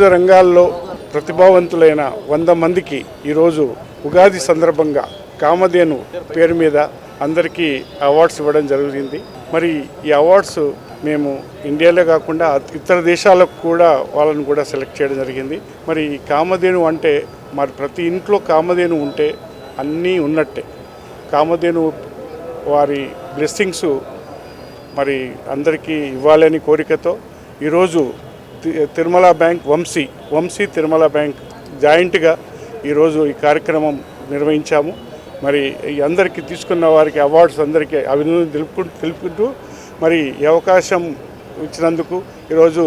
వివిధ రంగాల్లో ప్రతిభావంతులైన వంద మందికి ఈరోజు ఉగాది సందర్భంగా కామధేను పేరు మీద అందరికీ అవార్డ్స్ ఇవ్వడం జరిగింది. మరి ఈ అవార్డ్స్ మేము ఇండియాలో కాకుండా ఇతర దేశాలకు కూడా వాళ్ళని కూడా సెలెక్ట్ చేయడం జరిగింది. మరి ఈ కామధేను అంటే మరి ప్రతి ఇంట్లో కామధేను ఉంటే అన్నీ ఉన్నట్టే. కామధేను వారి బ్లెస్సింగ్స్ మరి అందరికీ ఇవ్వాలని కోరికతో ఈరోజు తిరుమల బ్యాంక్ వంశీ వంశీ తిరుమల బ్యాంక్ జాయింట్గా ఈరోజు ఈ కార్యక్రమం నిర్వహించాము. మరి అందరికీ తీసుకున్న వారికి అవార్డ్స్ అందరికీ అభినందన తెలుపుకుంటూ తెలుపుకుంటూ మరి ఈ అవకాశం ఇచ్చినందుకు ఈరోజు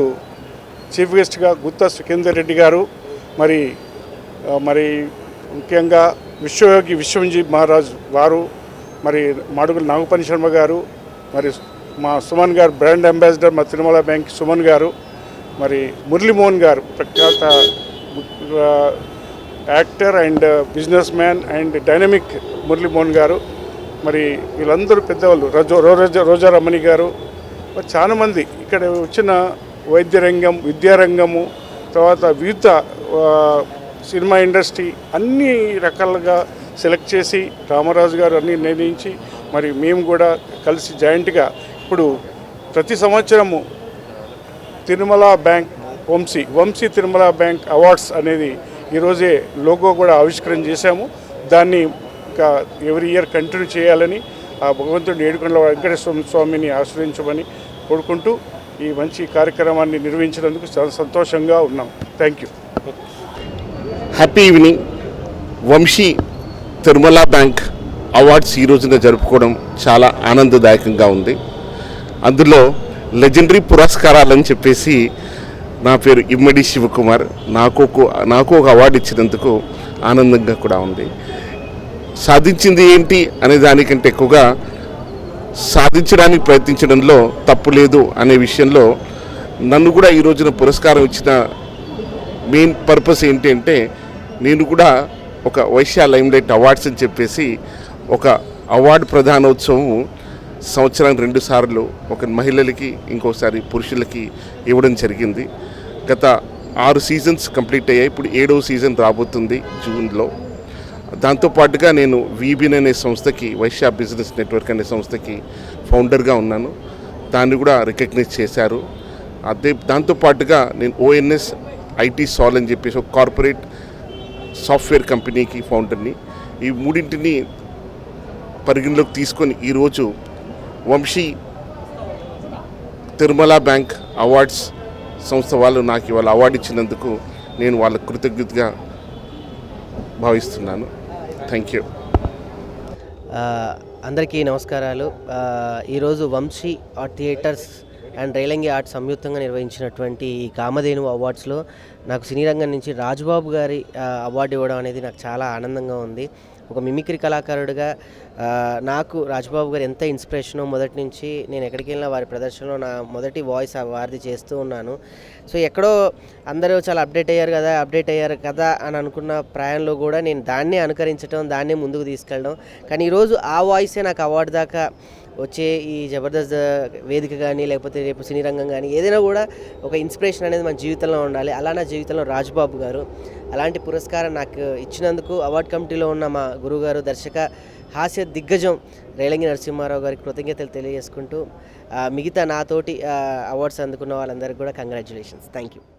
చీఫ్ గెస్ట్గా గుత్తా సుఖేందర్ రెడ్డి గారు మరి మరి ముఖ్యంగా విశ్వయోగి విశ్వంజీ మహారాజ్ వారు మరి మాడుగుల నాగపని శర్మ గారు మరి మా సుమన్ గారు బ్రాండ్ అంబాసిడర్ మా తిరుమల బ్యాంక్ సుమన్ గారు మరి మురళీమోహన్ గారు ప్రఖ్యాత actor and business man and dynamic Murali Mohan గారు మరి వీళ్ళందరూ పెద్దవాళ్ళు. రజో రోజా రోజా రమణి గారు. మరి చాలామంది ఇక్కడ వచ్చిన వైద్య రంగం విద్యారంగము తర్వాత వివిధ సినిమా ఇండస్ట్రీ అన్ని రకాలుగా సెలెక్ట్ చేసి రామరాజు గారు అన్ని నిర్ణయించి మరి మేము కూడా కలిసి జాయింట్గా ఇప్పుడు ప్రతి సంవత్సరము Tirumala bank Vamsi Vamsi Tirumala bank awards అనేది ఈరోజే లోగో కూడా ఆవిష్కరణ చేశాము. దాన్ని ఇంకా ఎవ్రీ ఇయర్ కంటిన్యూ చేయాలని ఆ భగవంతుడిని ఏడుకొండల వెంకటేశ్వర స్వామిని ఆశ్రయించమని కోరుకుంటూ ఈ మంచి కార్యక్రమాన్ని నిర్వహించినందుకు చాలా సంతోషంగా ఉన్నాం. Thank you happy evening Vamsi Tirumala bank awards ఈ రోజున జరుపుకోవడం చాలా ఆనందదాయకంగా ఉంది. అందులో లెజెండరీ పురస్కారాలని చెప్పేసి నా పేరు ఇమ్మడి శివకుమార్. నాకు నాకు ఒక అవార్డు ఇచ్చినందుకు ఆనందంగా కూడా ఉంది. సాధించింది ఏంటి అనే దానికంటే ఎక్కువగా సాధించడానికి ప్రయత్నించడంలో తప్పు లేదు అనే విషయంలో నన్ను కూడా ఈ రోజున పురస్కారం ఇచ్చిన మెయిన్ పర్పస్ ఏంటి అంటే నేను కూడా ఒక వైశ్య లైమ్లైట్ అవార్డ్స్ అని చెప్పేసి ఒక అవార్డు ప్రధానోత్సవం సంవత్సరానికి రెండు సార్లు ఒక మహిళలకి ఇంకోసారి పురుషులకి ఇవ్వడం జరిగింది. గత ఆరు సీజన్స్ కంప్లీట్ అయ్యాయి. ఇప్పుడు ఏడవ సీజన్ రాబోతుంది జూన్లో. దాంతోపాటుగా నేను వీబిన్ అనే సంస్థకి వైశ్య బిజినెస్ నెట్వర్క్ అనే సంస్థకి ఫౌండర్గా ఉన్నాను. దాన్ని కూడా రికగ్నైజ్ చేశారు. అదే దాంతోపాటుగా నేను ఓఎన్ఎస్ ఐటీ సాల్ అని చెప్పేసి ఒక కార్పొరేట్ సాఫ్ట్వేర్ కంపెనీకి ఫౌండర్ని. ఈ మూడింటిని పరిగణలోకి తీసుకొని ఈరోజు వంశీ తిరుమల బ్యాంక్ అవార్డ్స్ సంస్థ వాళ్ళు నాకు ఇవాళ అవార్డు ఇచ్చినందుకు నేను వాళ్ళ కృతజ్ఞతగా భావిస్తున్నాను. థ్యాంక్ యూ అందరికీ నమస్కారాలు. ఈరోజు Vamsi theatres and Relangi art సంయుక్తంగా నిర్వహించినటువంటి ఈ కామధేను అవార్డ్స్లో నాకు సినీ రంగం నుంచి రాజుబాబు గారి అవార్డు ఇవ్వడం అనేది నాకు చాలా ఆనందంగా ఉంది. ఒక మిమిక్రీ కళాకారుడిగా నాకు రాజ్బాబు గారు ఎంత ఇన్స్పిరేషనో మొదటి నుంచి నేను ఎక్కడికి వెళ్ళినా వారి ప్రదర్శనలో నా మొదటి వాయిస్ వారిది చేస్తూ ఉన్నాను. సో ఎక్కడో అందరూ చాలా అప్డేట్ అయ్యారు కదా అప్డేట్ అయ్యారు కదా అని అనుకున్న ప్రయాణంలో కూడా నేను దాన్నే అనుకరించడం దాన్నే ముందుకు తీసుకెళ్ళడం. కానీ ఈరోజు ఆ వాయిసే నాకు అవార్డు దాకా వచ్చే ఈ జబర్దస్త్ వేదిక కానీ లేకపోతే రేపు సినీ రంగం కానీ ఏదైనా కూడా ఒక ఇన్స్పిరేషన్ అనేది మన జీవితంలో ఉండాలి. అలా నా జీవితంలో రాజుబాబు గారు అలాంటి పురస్కారం నాకు ఇచ్చినందుకు అవార్డ్ కమిటీలో ఉన్న మా గురువుగారు దర్శక హాస్య దిగ్గజం రేలంగి నరసింహారావు గారికి కృతజ్ఞతలు తెలియజేసుకుంటూ మిగతా నాతోటి అవార్డ్స్ అందుకున్న వాళ్ళందరికీ కూడా కంగ్రాచులేషన్స్ థ్యాంక్ యూ